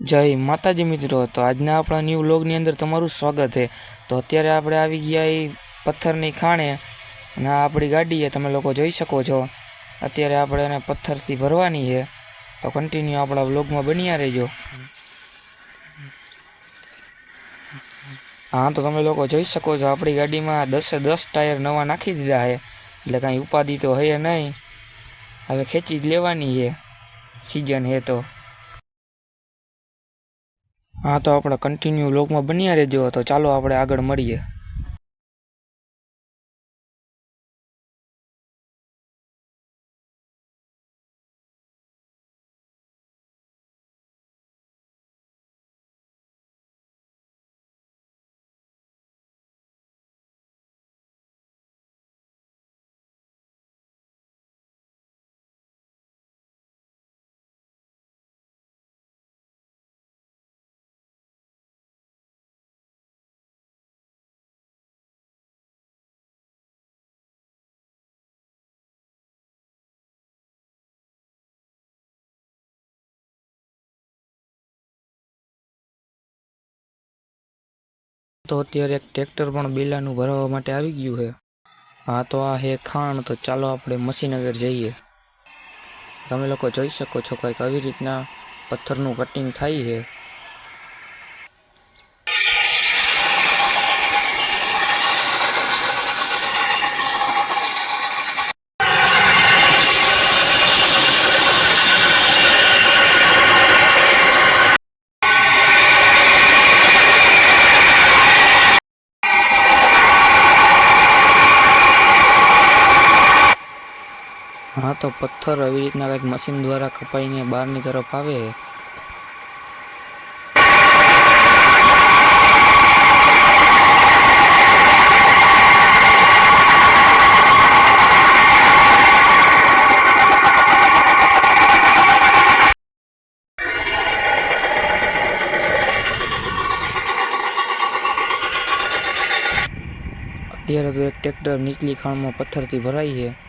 જય માતાજી મિત્રો, તો આજના આપણા ન્યૂ વ્લોગની અંદર તમારું સ્વાગત છે. તો અત્યારે આપણે આવી ગયા એ પથ્થરની ખાણે અને આ આપણી ગાડી છે, તમે લોકો જોઈ શકો છો. અત્યારે આપણે એને પથ્થરથી ભરવાની છે. તો કન્ટિન્યુ આપણા વ્લોગમાં બન્યા રહેજો. હા, તો તમે લોકો જોઈ શકો છો, આપણી ગાડીમાં દસે દસ ટાયર નવા નાખી દીધા છે. એટલે કાંઈ ઉપાધિ તો હે નહીં. હવે ખેંચી જ લેવાની છે. સિઝન હે તો. હા તો આપણે કન્ટિન્યુ લોકમાં બન્યા રહેજો. તો ચાલો આપણે આગળ મળીએ. તો અત્યારે એક ટ્રેક્ટર પણ બેલાનું ભરાવવા માટે આવી ગયું છે. હા, તો આ હે ખાણ, તો ચાલો આપણે મશીનગર જઈએ. તમે લોકો જોઈ શકો છો, કંઈક આવી રીતના પથ્થરનું કટિંગ થાય છે. હા, તો પથ્થર આવી રીતના કંઈક મશીન દ્વારા કપાઈને બહારની તરફ આવે? અત્યારે તો એક ટ્રેક્ટર નીચલી ખાણમાં પથ્થરથી ભરાઈ છે.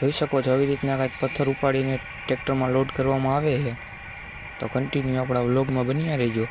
જોઈ શકો છો આવી રીતના કાંઈક પથ્થર ઉપાડીને ટ્રેક્ટરમાં લોડ કરવામાં આવે છે. તો કન્ટિન્યુ આપણા વ્લોગમાં બન્યા રહેજો.